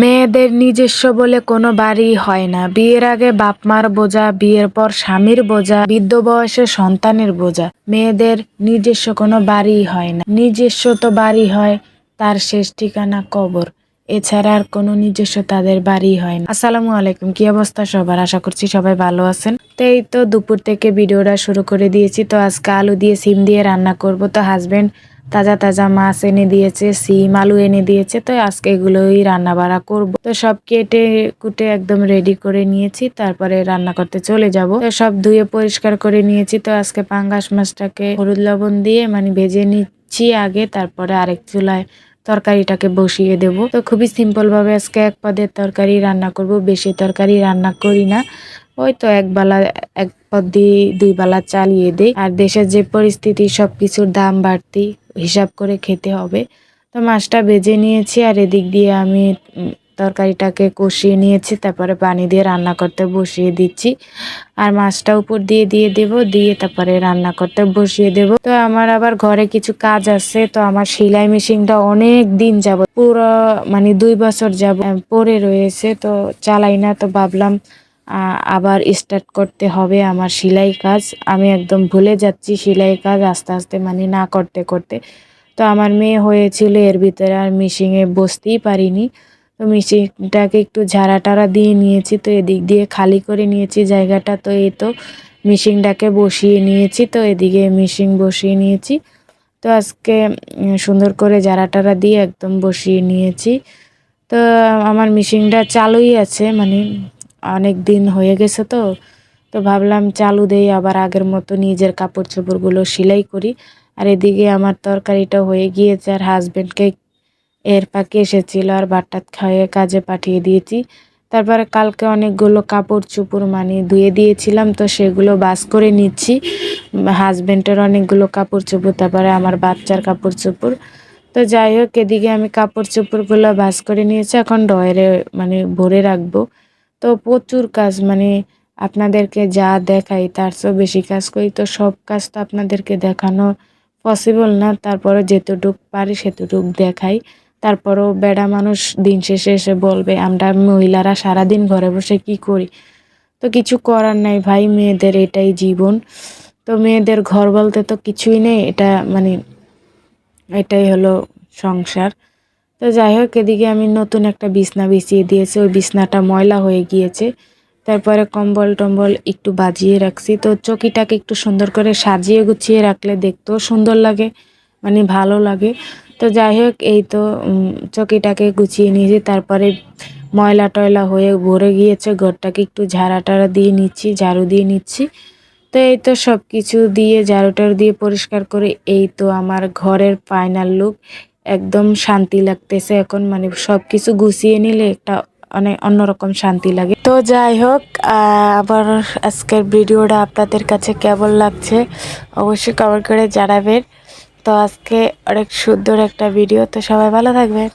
মেয়েদের নিজস্ব বলে কোনো বাড়ি হয় না। বিয়ের আগে বাপ মার বোঝা, বিয়ের পর স্বামীর বোঝা, বৃদ্ধ বয়সে সন্তানের বোঝা। মেয়েদের নিজস্ব কোনো বাড়ি হয় না। নিজস্ব তো বাড়ি হয়, তার শেষ ঠিকানা কবর। এছাড়া আর কোনো নিজস্ব তাদের বাড়ি হয় না। আসসালামু আলাইকুম, কি অবস্থা সবার? আশা করছি সবাই ভালো আছেন। তো এই তো দুপুর থেকে ভিডিওটা শুরু করে দিয়েছি। তো আজকে আলু দিয়ে সিম দিয়ে রান্না করব। তো হাজবেন্ড তাজা তাজা মাছ এনে দিয়েছে সিম আলু এনে দিয়েছে, তো আজকে এগুলোই রান্না বাড়া করব। তো সব কেটে কুটে একদম রেডি করে নিয়েছি, তারপরে রান্না করতে চলে যাব। তো সব ধুয়ে পরিষ্কার করে নিয়েছি, তো আজকে পাঙ্গাস মাছটাকে হলুদ লবণ দিয়ে মানে ভেজে নিচ্ছি আগে, তারপরে আরেক চুলায় তরকারিটাকে বসিয়ে দেব। তো খুবই সিম্পল ভাবে আজকে এক পদের তরকারি রান্না করব, বেশি তরকারি রান্না করি না। ওই তো এক বেলা, এক পদ দিয়ে দুই বেলা চালিয়ে দেই। আর দেশের যে পরিস্থিতি সব কিছুর দাম বাড়তি। হিসাব করে খেতে হবে। তো মাছটা ভেজে নিয়েছি আর এদিক দিয়ে আমি তরকারিটাকে কষিয়ে নিয়েছি, তারপরে পানি দিয়ে রান্না করতে বসিয়ে দিচ্ছি। আর মাছটা উপর দিয়ে দিয়ে দেব, দিয়ে তারপরে রান্না করতে বসিয়ে দেব। তো আমার আবার ঘরে কিছু কাজ আছে, তো আমার সেলাই মেশিনটা অনেক দিন যাব পুরো মানে দুই বছর যাব পরে রয়েছে, তো চালাই না, তো ভাবলাম আবার স্টার্ট করতে হবে আমার সেলাই কাজ। আমি একদম ভুলে যাচ্ছি সেলাই কাজ আস্তে আস্তে মানে না করতে করতে। তো আমার মেয়ে হয়েছিল, এর ভিতরে আর মিশিংয়ে বসতেই পারিনি। তো মিশিংটাকে একটু ঝাড়া টাড়া দিয়ে নিয়েছি, তো এদিক দিয়ে খালি করে নিয়েছি জায়গাটা। তো এই তো মিশিংটাকে বসিয়ে নিয়েছি, তো এদিকে মিশিং বসিয়ে নিয়েছি। তো আজকে সুন্দর করে ঝাড়া টাড়া দিয়ে একদম বসিয়ে নিয়েছি। তো আমার মিশিংটা চালুই আছে মানে অনেক দিন হয়ে গেছে তো তো ভাবলাম চালু দেই, আবার আগের মতো নিজের কাপড় চোপড়গুলো সেলাই করি। আর এদিকে আমার তরকারিটা হয়ে গিয়েছে, আর হাজব্যান্ডকে এর পাকে এসেছিল, আর ভাতটাত খাইয়ে কাজে পাঠিয়ে দিয়েছি। তারপরে কালকে অনেকগুলো কাপড় চোপড় মানে ধুয়ে দিয়েছিলাম, তো সেগুলো বাস করে নিচ্ছি। হাজব্যান্ডের অনেকগুলো কাপড় চোপড় তারপরে আমার বাচ্চার কাপড় চোপড় তো যাই হোক, এদিকে আমি কাপড় চোপড়গুলো বাস করে নিয়েছি, এখন ডয়ারে মানে ভরে রাখব। তো প্রচুর কাজ মানে আপনাদেরকে যা দেখাই তার চেয়েও বেশি কাজ করি। তো সব কাজ তো আপনাদেরকে দেখানো পসিবল না তারপরে যেতটুক পারি সেতটুক দেখাই। তারপরও বেড়া মানুষ দিন শেষে এসে বলবে, আমরা মহিলারা সারাদিন ঘরে বসে কি করি? তো কিছু করার নাই ভাই, মেয়েদের এটাই জীবন। তো মেয়েদের ঘর বলতে তো কিছুই নেই, এটা মানে এটাই হলো সংসার। তো যাই হোক এদিকে আমি নতুন একটা বিছনা বিছিয়ে দিয়েছি। ওই বিছনাটা ময়লা হয়ে গিয়েছে। তারপরে কম্বল টম্বল একটু বাজিয়ে রাখছি। তো চকিটাকে একটু সুন্দর করে সাজিয়ে গুছিয়ে রাখলে দেখতেও সুন্দর লাগে মানে ভালো লাগে। তো যাই হোক এই তো চকিটাকে গুছিয়ে নিয়েছি। তারপরে ময়লা টয়লা হয়ে ভরে গিয়েছে। ঘরটাকে একটু ঝাড়া টাড়া দিয়ে নিচ্ছি, ঝাড়ু দিয়ে নিচ্ছি। তো এই তো সব কিছু দিয়ে, ঝাড়ু টাড়ু দিয়ে পরিষ্কার করে, এই তো আমার ঘরের ফাইনাল লুক একদম শান্তি লাগতেছে এখন মানে সব কিছু গুছিয়ে নিলে একটা অনেক অন্যরকম শান্তি লাগে। তো যাই হোক আবার আজকের ভিডিওটা আপনাদের কাছে কেমন লাগছে অবশ্যই কমেন্ট করে জানাবেন। তো আজকে অনেক সুন্দর একটা ভিডিও, তো সবাই ভালো থাকবেন।